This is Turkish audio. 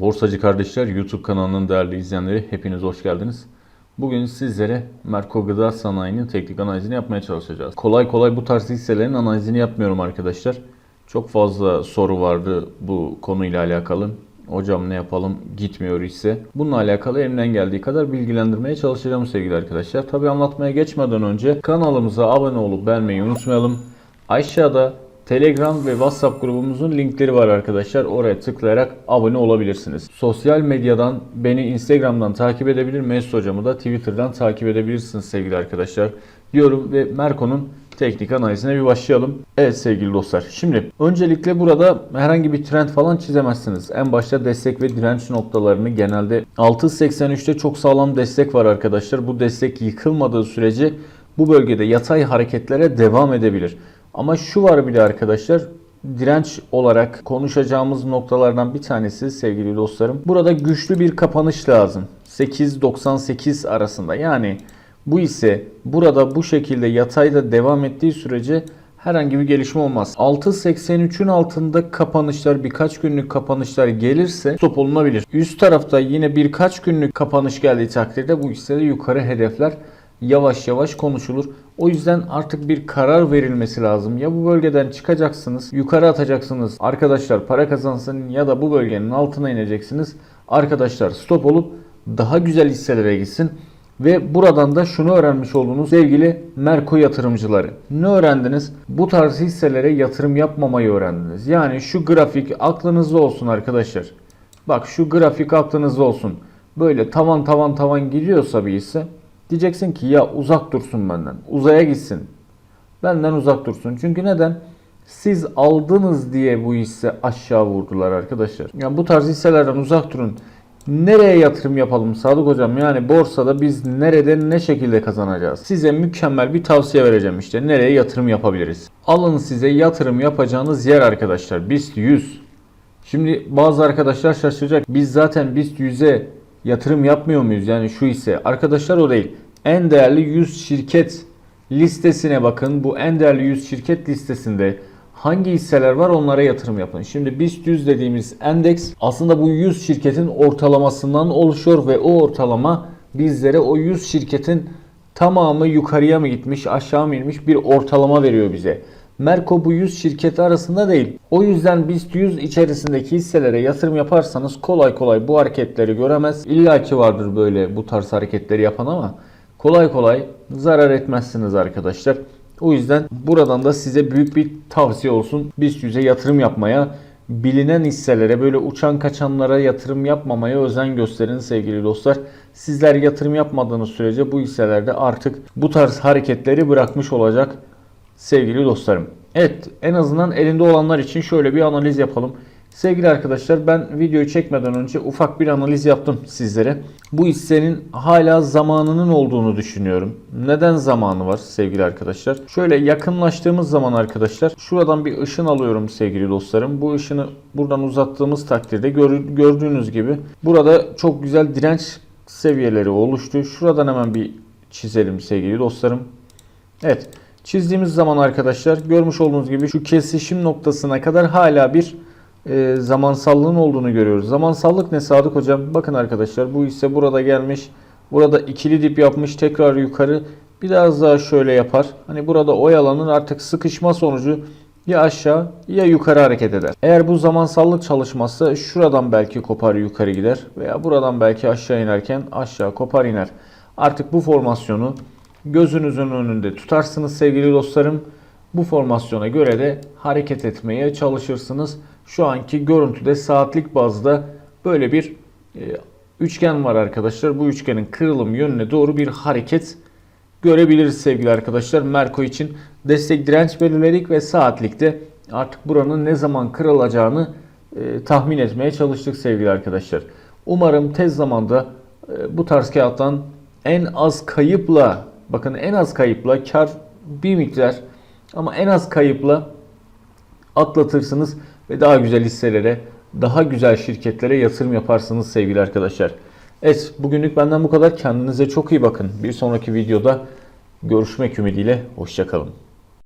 Borsacı kardeşler YouTube kanalının değerli izleyenleri hepiniz hoş geldiniz. Bugün sizlere Merko Gıda Sanayi'nin teknik analizini yapmaya çalışacağız. Kolay kolay bu tarz hisselerin analizini yapmıyorum arkadaşlar. Çok fazla soru vardı bu konuyla alakalı. Hocam ne yapalım gitmiyor ise. Bununla alakalı elimden geldiği kadar bilgilendirmeye çalışacağım sevgili arkadaşlar. Tabi anlatmaya geçmeden önce kanalımıza abone olup beğenmeyi unutmayalım. Aşağıda Telegram ve WhatsApp grubumuzun linkleri var arkadaşlar. Oraya tıklayarak abone olabilirsiniz. Sosyal medyadan beni Instagram'dan takip edebilir. Mesut hocamı da Twitter'dan takip edebilirsiniz sevgili arkadaşlar. Diyorum ve Merko'nun teknik analizine bir başlayalım. Evet sevgili dostlar. Şimdi öncelikle burada herhangi bir trend falan çizemezsiniz. En başta destek ve direnç noktalarını genelde 6.83'te çok sağlam destek var arkadaşlar. Bu destek yıkılmadığı sürece bu bölgede yatay hareketlere devam edebilir. Ama şu var bir de arkadaşlar direnç olarak konuşacağımız noktalardan bir tanesi sevgili dostlarım. Burada güçlü bir kapanış lazım. 8.98 arasında. Yani bu ise burada bu şekilde yatayda devam ettiği sürece herhangi bir gelişme olmaz. 6.83'ün altında kapanışlar birkaç günlük kapanışlar gelirse stop olunabilir. Üst tarafta yine birkaç günlük kapanış geldiği takdirde bu hissede yukarı hedefler yavaş yavaş konuşulur. O yüzden artık bir karar verilmesi lazım. Ya bu bölgeden çıkacaksınız, yukarı atacaksınız. Arkadaşlar para kazansın ya da bu bölgenin altına ineceksiniz. Arkadaşlar stop olup daha güzel hisselere gitsin. Ve buradan da şunu öğrenmiş oldunuz sevgili Merko yatırımcıları. Ne öğrendiniz? Bu tarz hisselere yatırım yapmamayı öğrendiniz. Yani şu grafik aklınızda olsun arkadaşlar. Bak şu grafik aklınızda olsun. Böyle tavan tavan tavan gidiyorsa bir hisse Diyeceksin ki ya uzak dursun benden. Uzaya gitsin. Benden uzak dursun. Çünkü neden? Siz aldınız diye bu hisse aşağı vurdular arkadaşlar. Yani bu tarz hisselerden uzak durun. Nereye yatırım yapalım Sadık Hocam? Yani borsada biz nerede ne şekilde kazanacağız? Size mükemmel bir tavsiye vereceğim işte. Nereye yatırım yapabiliriz? Alın size yatırım yapacağınız yer arkadaşlar. BIST 100. Şimdi bazı arkadaşlar şaşıracak. Biz zaten BIST 100'e yatırım yapmıyor muyuz? Yani şu ise arkadaşlar o değil. En değerli 100 şirket listesine bakın. Bu en değerli 100 şirket listesinde hangi hisseler var onlara yatırım yapın. Şimdi BIST 100 dediğimiz endeks aslında bu 100 şirketin ortalamasından oluşuyor ve o ortalama bizlere o 100 şirketin tamamı yukarıya mı gitmiş aşağı mı inmiş bir ortalama veriyor bize. Merko bu 100 şirketi arasında değil. O yüzden BIST 100 içerisindeki hisselere yatırım yaparsanız kolay kolay bu hareketleri göremez. İlla ki vardır böyle bu tarz hareketleri yapan ama kolay kolay zarar etmezsiniz arkadaşlar. O yüzden buradan da size büyük bir tavsiye olsun. BIST 100'e yatırım yapmaya, bilinen hisselere böyle uçan kaçanlara yatırım yapmamaya özen gösterin sevgili dostlar. Sizler yatırım yapmadığınız sürece bu hisselerde artık bu tarz hareketleri bırakmış olacak sevgili dostlarım. Evet en azından elinde olanlar için şöyle bir analiz yapalım. Sevgili arkadaşlar ben videoyu çekmeden önce ufak bir analiz yaptım sizlere. Bu hissenin hala zamanının olduğunu düşünüyorum. Neden zamanı var sevgili arkadaşlar? Şöyle yakınlaştığımız zaman arkadaşlar şuradan bir ışın alıyorum sevgili dostlarım. Bu ışını buradan uzattığımız takdirde gördüğünüz gibi burada çok güzel direnç seviyeleri oluştu. Şuradan hemen bir çizelim sevgili dostlarım. Evet. Çizdiğimiz zaman arkadaşlar görmüş olduğunuz gibi şu kesişim noktasına kadar hala bir e, zamansallığın olduğunu görüyoruz. Zamansallık ne Sadık Hocam? Bakın arkadaşlar bu ise burada gelmiş. Burada ikili dip yapmış tekrar yukarı. Biraz daha şöyle yapar. Hani burada oyalanın artık sıkışma sonucu ya aşağı ya yukarı hareket eder. Eğer bu zamansallık çalışmazsa şuradan belki kopar yukarı gider. Veya buradan belki aşağı inerken aşağı kopar iner. Artık bu formasyonu gözünüzün önünde tutarsınız sevgili dostlarım. Bu formasyona göre de hareket etmeye çalışırsınız. Şu anki görüntüde saatlik bazda böyle bir e, üçgen var arkadaşlar. Bu üçgenin kırılım yönüne doğru bir hareket görebiliriz sevgili arkadaşlar. Merko için destek direnç belirledik ve saatlikte artık buranın ne zaman kırılacağını e, tahmin etmeye çalıştık sevgili arkadaşlar. Umarım tez zamanda e, bu tarz kağıttan en az kayıpla Bakın en az kayıpla kar bir miktar ama en az kayıpla atlatırsınız ve daha güzel hisselere, daha güzel şirketlere yatırım yaparsınız sevgili arkadaşlar. Evet bugünlük benden bu kadar. Kendinize çok iyi bakın. Bir sonraki videoda görüşmek ümidiyle. Hoşçakalın.